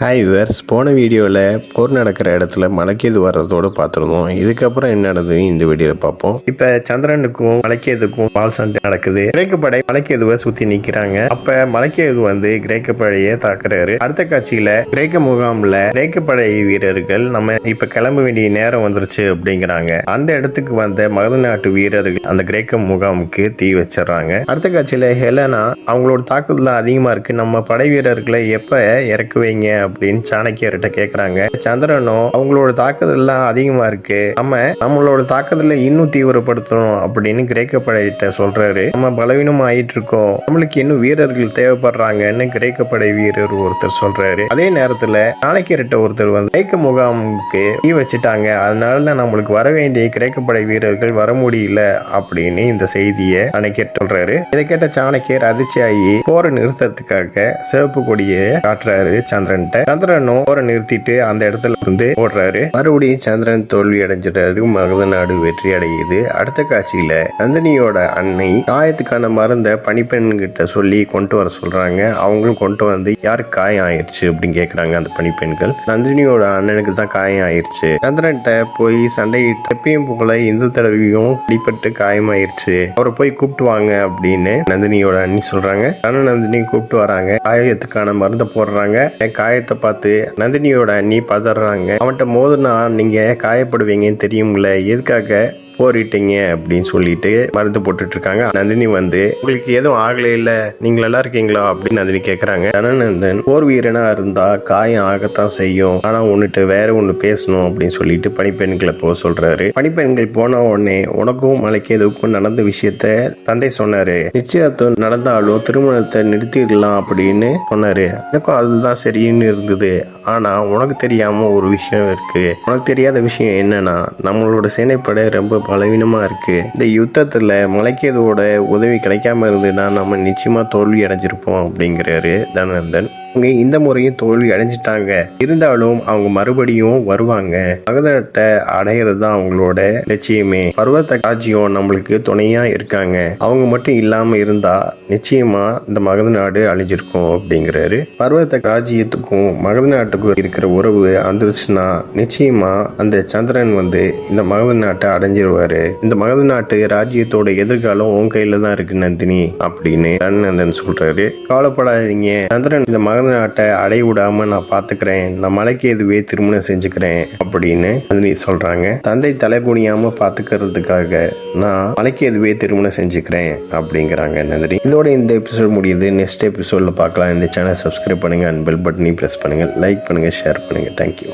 Hi viewers போன வீடியோவில் போர் நடக்கிற இடத்துல மலைக்கேது வர்றதோடு பார்த்துருந்தோம். இதுக்கப்புறம் என்ன நடந்தது? இந்த வீடியோவில் பார்ப்போம். இப்போ சந்திரனுக்கும் மலைக்கேதுக்கும் பால் சண்டை நடக்குது. கிரேக்க படை மலைக்கேதுவை சுற்றி நிற்கிறாங்க அப்போ மலைக்கேது வந்து கிரேக்க படையை தாக்குறாரு. அடுத்த காட்சியில் கிரேக்க முகாமில் கிரேக்க படை வீரர்கள் நம்ம இப்போ கிளம்ப வேண்டிய நேரம் வந்துருச்சு அப்படிங்கிறாங்க. அந்த இடத்துக்கு வந்த மகத நாட்டு வீரர்கள் அந்த கிரேக்க முகாமுக்கு தீ வச்சிடுறாங்க. அடுத்த காட்சியில் ஹெலனா அவங்களோட தாக்குதல் அதிகமாக இருக்குது நம்ம படை வீரர்களை எப்போ இறக்குவீங்க அப்படின்னு சாணக்கியர்கிட்ட கேட்குறாங்க சந்திரனும் அவங்களோட தாக்குதல்லாம் அதிகமா இருக்கு. நம்ம நம்மளோட தாக்குதல இன்னும் தீவிரப்படுத்தணும் அப்படின்னு கிரேக்க படையிட்ட சொல்றாரு. நம்ம பலவீனம் ஆயிட்டு இருக்கோம் நம்மளுக்கு இன்னும் வீரர்கள் தேவைப்படுறாங்கன்னு கிரேக்க படை வீரர் ஒருத்தர் சொல்றாரு. அதே நேரத்துல சாணக்கியர்கிட்ட ஒருத்தர் வந்து கிரேக்க முகாமுக்கு தீ வச்சுட்டாங்க. அதனால நம்மளுக்கு வர வேண்டிய கிரேக்க படை வீரர்கள் வர முடியல அப்படின்னு இந்த செய்தியை சாணக்கியர் சொல்றாரு. இதை கேட்ட சாணக்கியர் அதிர்ச்சியாகி போரை நிறுத்தத்துக்காக சிவப்பு கொடியை காட்டுறாரு சந்திரன் சந்திரனும் போரை நிறுத்திட்டு அந்த இடத்துல இருந்து ஓடுறாரு. மறுபடியும் சந்திரன் தோல்வி அடைஞ்சிட்டாரு மகத நாடு வெற்றி அடையுது. அடுத்த காட்சியில நந்தினியோட அன்னை காயத்துக்கான மருந்த பனிப்பெண் கிட்ட சொல்லி கொண்டு வர சொல்றாங்க. அவங்களும் கொண்டு வந்து யாருக்கு காயம் ஆயிடுச்சு அப்படின்னு கேக்குறாங்க அந்த பனிப்பெண்கள் நந்தினியோட அண்ணனுக்கு தான் காயம் ஆயிடுச்சு சந்திரன்கிட்ட போய் சண்டையிட்டு எப்பயும் போல இந்த தடவையும் அடிபட்டு காயமாயிருச்சு. அவரை போய் கூப்பிட்டு வாங்க அப்படின்னு நந்தினியோட அண்ணி சொல்றாங்க. அண்ணன் நந்தினி கூப்பிட்டு வராங்க. காயத்துக்கான மருந்தை போடுறாங்க. காயத்தை காயத்தை பார்த்து நந்தினியோட அண்ணி பதறாங்க. அவன்கிட்ட மோதுனா நீங்க காயப்படுவீங்கன்னு தெரியும்ல. எதுக்காக? போரிட்டீங்க அப்படின்னு சொல்லிட்டு மருந்து போட்டுட்டு இருக்காங்க நந்தினி வந்து உங்களுக்கு எதுவும் ஆகல இல்ல. நீங்க நல்லா இருக்கீங்களா? அப்படின்னு நந்தினி கேக்குறாங்க. தனநந்தன் போர் வீரனா இருந்தா காயம் ஆகத்தான் செய்யும். ஆனா ஒன்னுட்டு வேற ஒண்ணு பேசணும் அப்படின்னு சொல்லிட்டு பணிப்பெண்களை போக சொல்றாரு. பணிப்பெண்கள் போன உடனே உனக்கும் மலைக்கு எதுக்கும் நடந்த விஷயத்த தந்தை சொன்னாரு. நிச்சயத்துவம் நடந்தாலும் திருமணத்தை நிறுத்திடலாம் அப்படின்னு சொன்னாரு. எனக்கும் அதுதான் சரின்னு இருந்தது. ஆனா உனக்கு தெரியாம ஒரு விஷயம் இருக்கு. உனக்கு தெரியாத விஷயம் என்னன்னா நம்மளோட சேனைப்படை ரொம்ப பலவீனமாக இருக்குது இந்த யுத்தத்தில் மலைக்கேதுவோட உதவி கிடைக்காம இருந்ததுன்னா நம்ம நிச்சயமாக தோல்வி அடைஞ்சிருப்போம் அப்படிங்கிறாரு தனநந்தன். அவங்க இந்த முறையும் தோல்வி அடைஞ்சிட்டாங்க. இருந்தாலும் அவங்க மறுபடியும் வருவாங்க. மகதத்தை அடையிறது தான் அவங்களோட லட்சியமே. பருவத்த காட்சியம் நம்மளுக்கு துணையா இருக்காங்க. அவங்க மட்டும் இல்லாம இருந்தா நிச்சயமா இந்த மகத நாடு அழிஞ்சிருக்கும் அப்படிங்கிறாரு. பருவத்த ராஜ்யத்துக்கும் மகத நாட்டுக்கும் இருக்கிற உறவு வந்துருச்சுன்னா நிச்சயமா அந்த சந்திரன் வந்து இந்த மகத நாட்டை அடைஞ்சிருவாரு. இந்த மகத நாட்டு ராஜ்யத்தோட எதிர்காலம் உன் கையில தான் இருக்கு நந்தினி அப்படின்னு ரன்னந்தன் சொல்றாரு. கவலைப்படாதீங்க. சந்திரன் இந்த மகத நாட்டை அடைய நான் பாத்துக்கிறேன். நான் மலைக்கு எதுவே திருமணம் செஞ்சுக்கிறேன் அப்படின்னு நந்தினி சொல்றாங்க. தந்தை தலை குனியாம பாத்துக்கிறதுக்காக நான் மலைக்கு எதுவே திருமணம் செஞ்சுக்கிறேன் அப்படிங்கிறாங்க நந்தினி. இதோட இந்த எபிசோட் முடியுது. நெக்ஸ்ட் எபிசோட்ல பார்க்கலாம் இந்த சேனல் சப்ஸ்கிரைப் பண்ணுங்க. அண்ட் பெல் பட்டனையும் ப்ரெஸ் பண்ணுங்க. லைக் பண்ணுங்க ஷேர் பண்ணுங்க. Thank you